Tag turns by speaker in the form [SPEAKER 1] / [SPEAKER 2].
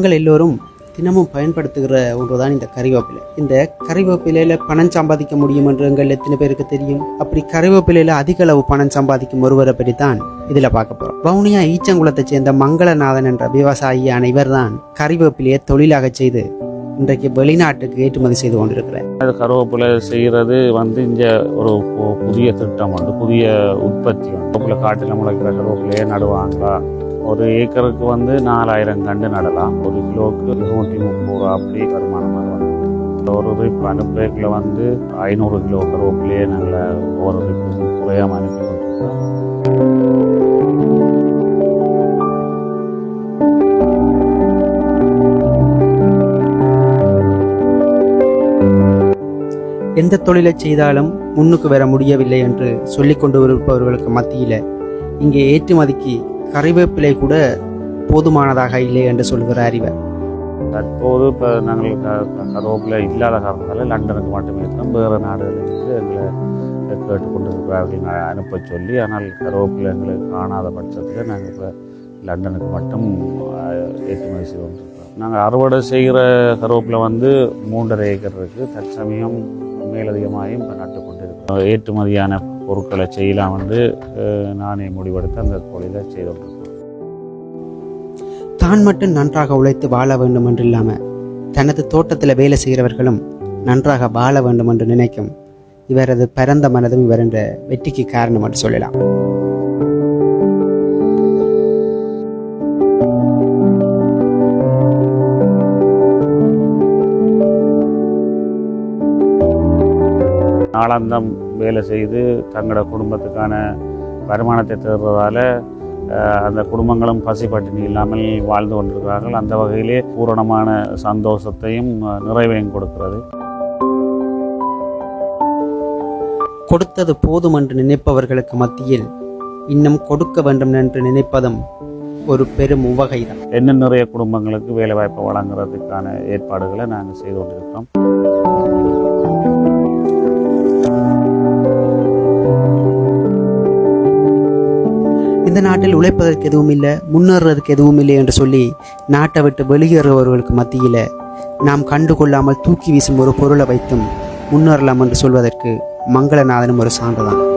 [SPEAKER 1] நாங்கள் எல்லோரும் தினமும் பயன்படுத்துகிற ஒன்றுதான் இந்த கறிவேப்பிலை. இந்த கறிவேப்பிலையில பணம் சம்பாதிக்க முடியும் என்று எங்கள் எத்தனை பேருக்கு தெரியும்? அப்படி கறிவேப்பிலையில அதிக அளவு பணம் சம்பாதிக்கும் ஒருவரை பற்றி தான் இதுல பார்க்க போறோம். வவுனியா ஈச்சங்குளத்தை சேர்ந்த மங்களநாதன் என்ற விவசாயியான இவர்தான் கறிவேப்பிலையை தொழிலாக செய்து இன்றைக்கு வெளிநாட்டுக்கு ஏற்றுமதி செய்து
[SPEAKER 2] கொண்டிருக்கிறேன் கருவேப்பிலை செய்கிறது வந்து இங்கே ஒரு புதிய திட்டம் வந்து புதிய உற்பத்தி வந்து காட்டில் முளைக்கிற கருவேப்பிலையே நடுவாங்களா? ஒரு ஏக்கருக்கு வந்து நாலாயிரம் கண்டு நடலாம். ஒரு கிலோவுக்கு இருநூற்றி முப்பது ரூபா அப்படி வருமானமாக வந்து ஒரு ரிப் அனுப்புறதுல வந்து ஐநூறு கிலோ கருவேப்பிலேயே நல்ல ஒரு ரிப்பு குறையாமல் அனுப்பி கொண்டிருக்கோம்
[SPEAKER 1] எந்த தொழிலை செய்தாலும் முன்னுக்கு வர முடியவில்லை என்று சொல்லிக்கொண்டு இருப்பவர்களுக்கு மத்தியில் இங்கே ஏற்றுமதிக்கு கறிவேப்பிலை கூட போதுமானதாக இல்லை என்று சொல்கிற அறிவர்
[SPEAKER 2] தற்போது இப்போ நாங்கள் க- கருவேப்பிலை இல்லாத காரணத்தால் லண்டனுக்கு மட்டுமே இருக்கிறோம் வேறு நாடுகளுக்கு எங்களை கேட்டுக்கொண்டு இருக்கிறார்கள் அனுப்ப சொல்லி ஆனால் கருவேப்பிலை எங்களுக்கு காணாத பட்சத்தில் நாங்கள் இப்போ லண்டனுக்கு மட்டும் ஏற்றுமதி செய்து கொண்டிருக்கிறோம். நாங்கள் அறுவடை செய்கிற கருவேப்பிலை வந்து மூன்றரை ஏக்கர் இருக்குது தற்சமயம் மேலதிகமாகவும் இப்போ நட்டு கொண்டு இருக்கிறோம் ஏற்றுமதியான பொருட்களை செய்யலாம் என்று அஹ், நானே முடிவெடுத்து அந்த தொழிலை செய்து
[SPEAKER 1] தான் மட்டும் நன்றாக உழைத்து வாழ வேண்டும் என்று இல்லாம தனது தோட்டத்தில் வேலை செய்கிறவர்களும் நன்றாக வாழ வேண்டும் என்று நினைக்கும் இவரது பரந்த மனதும் இவர் என்ற வெற்றிக்கு காரணம் என்று சொல்லலாம்.
[SPEAKER 2] நாளாந்தம் வேலை செய்து தங்களோட குடும்பத்துக்கான வருமானத்தை தேடுறதால அந்த குடும்பங்களும் பசி பட்டினி இல்லாமல் வாழ்ந்து கொண்டிருக்கிறார்கள். அந்த வகையிலே பூரணமான சந்தோஷத்தையும் நிறைவையும் கொடுக்கிறது.
[SPEAKER 1] கொடுத்தது போதும் என்று நினைப்பவர்களுக்கு மத்தியில் இன்னும் கொடுக்க வேண்டும் என்று நினைப்பதும் ஒரு பெரும் உவகைதான்.
[SPEAKER 2] இன்னும் நிறைய குடும்பங்களுக்கு வேலை வாய்ப்பை வழங்குறதுக்கான ஏற்பாடுகளை நாங்கள் செய்து கொண்டிருக்கிறோம்.
[SPEAKER 1] இந்த நாட்டில் உழைப்பதற்கு எதுவும் இல்லை முன்னேறதுக்கு எதுவும் இல்லை என்று சொல்லி நாட்டை விட்டு வெளியேறுபவர்களுக்கு மத்தியில் நாம் கண்டுகொள்ளாமல் தூக்கி வீசும் ஒரு பொருளை வைத்தும் முன்னேறலாம் என்று சொல்வதற்கு மங்களநாதனும் ஒரு சான்றுதான்.